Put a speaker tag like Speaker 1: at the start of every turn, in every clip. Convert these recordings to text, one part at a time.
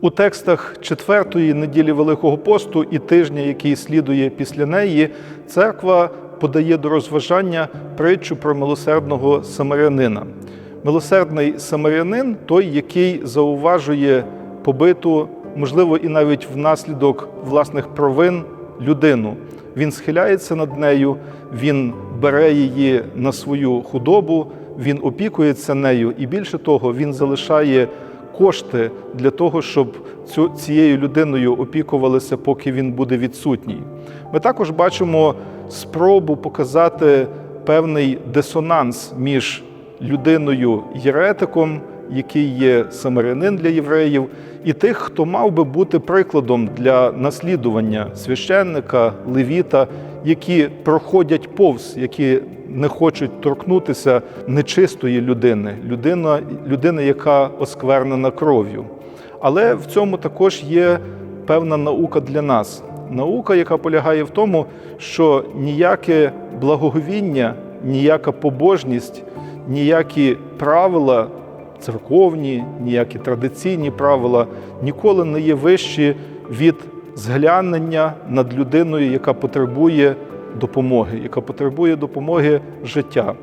Speaker 1: У текстах четвертої неділі Великого посту і тижня, який слідує після неї, церква подає до розважання притчу про милосердного самарянина. Милосердний самарянин той, який зауважує побиту, можливо, і навіть внаслідок власних провин людину. Він схиляється над нею, він бере її на свою худобу, він опікується нею, і більше того, він залишає кошти для того, щоб цією людиною опікувалися, поки він буде відсутній. Ми також бачимо спробу показати певний дисонанс між людиною єретиком, який є самарянин для євреїв, і тих, хто мав би бути прикладом для наслідування священника, левіта, які проходять повз, які не хочуть торкнутися нечистої людини, людина, людина, яка осквернена кров'ю. Але в цьому також є певна наука для нас. Наука, яка полягає в тому, що ніяке благоговіння, ніяка побожність, ніякі правила церковні, ніякі традиційні правила ніколи не є вищі від зглянення над людиною, яка потребує допомоги, яка потребує допомоги життя.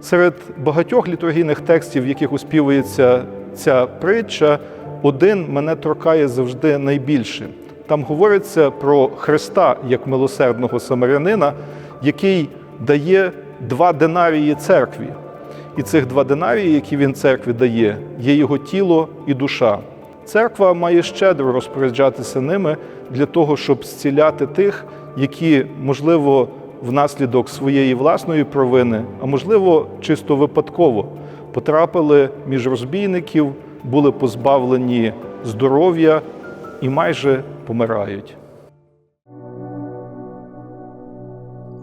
Speaker 1: Серед багатьох літургійних текстів, в яких успівується ця притча, один мене торкає завжди найбільше. Там говориться про Христа як милосердного самарянина, який дає два динарії церкві. І цих два динарії, які він церкві дає, є його тіло і душа. Церква має щедро розпоряджатися ними для того, щоб зціляти тих, які, можливо, внаслідок своєї власної провини, а можливо, чисто випадково потрапили між розбійників, були позбавлені здоров'я і майже помирають.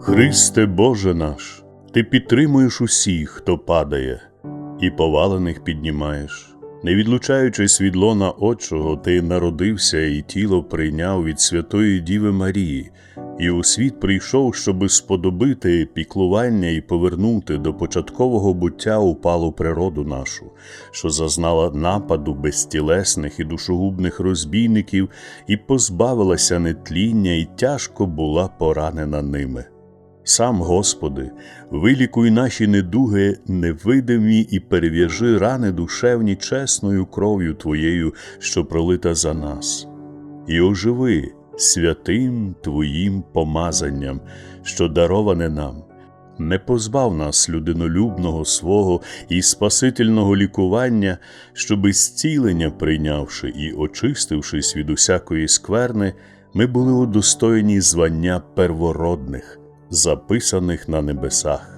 Speaker 2: Христе Боже наш, Ти підтримуєш усіх, хто падає, і повалених піднімаєш. Не відлучаючись від лона Отчого, Ти народився і тіло прийняв від Святої Діви Марії, і у світ прийшов, щоби сподобити піклування і повернути до початкового буття упалу природу нашу, що зазнала нападу безтілесних і душогубних розбійників, і позбавилася нетління, і тяжко була поранена ними. Сам, Господи, вилікуй наші недуги невидимі і перев'яжи рани душевні чесною кров'ю Твоєю, що пролита за нас, і оживи святим Твоїм помазанням, що дароване нам. Не позбав нас людинолюбного свого і спасительного лікування, щоби зцілення прийнявши і очистившись від усякої скверни, ми були удостоєні звання первородних записаних на небесах.